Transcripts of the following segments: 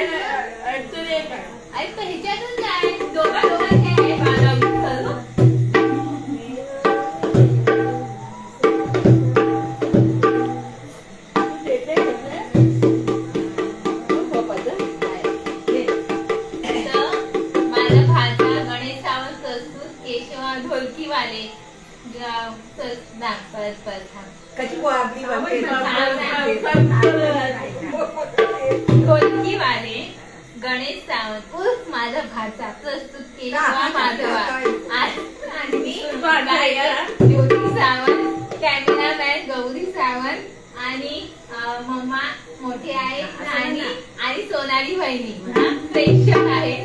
अडचण एक आहे. दोघा दोघांचे बारा मिनिटं. हो, पप्पाचं. तर माझा भाचा गणेश सावंत संस्कृत केशव ढोलकीवाले ग- स- ना, परत परत थांब. कशी आपली बनते ढोलकीवाले गणेश सावंत उर्फ माझा भाचा प्रस्तुत केशवा माधवा. आणि ज्योती सावंत कॅमेरामॅन गौरी सावंत आणि मम्मा मोठे आहे आणि आणि सोनाली वहिनी. हा प्रेक्षक आहे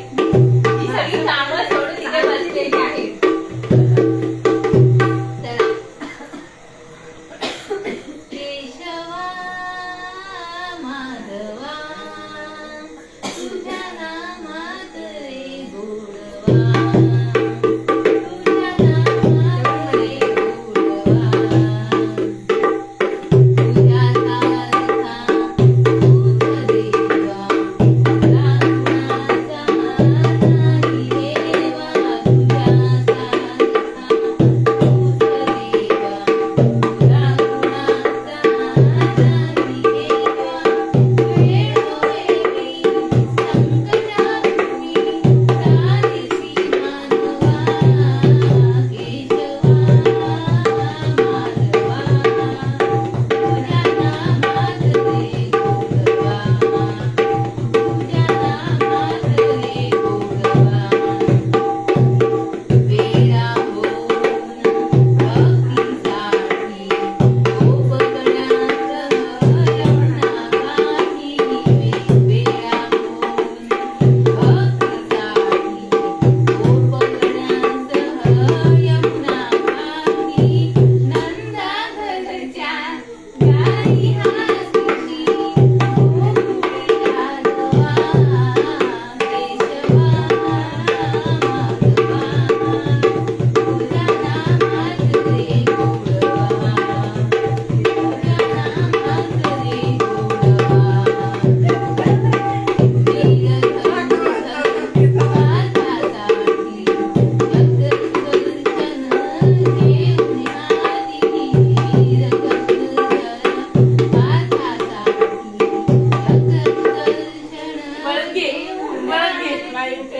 परत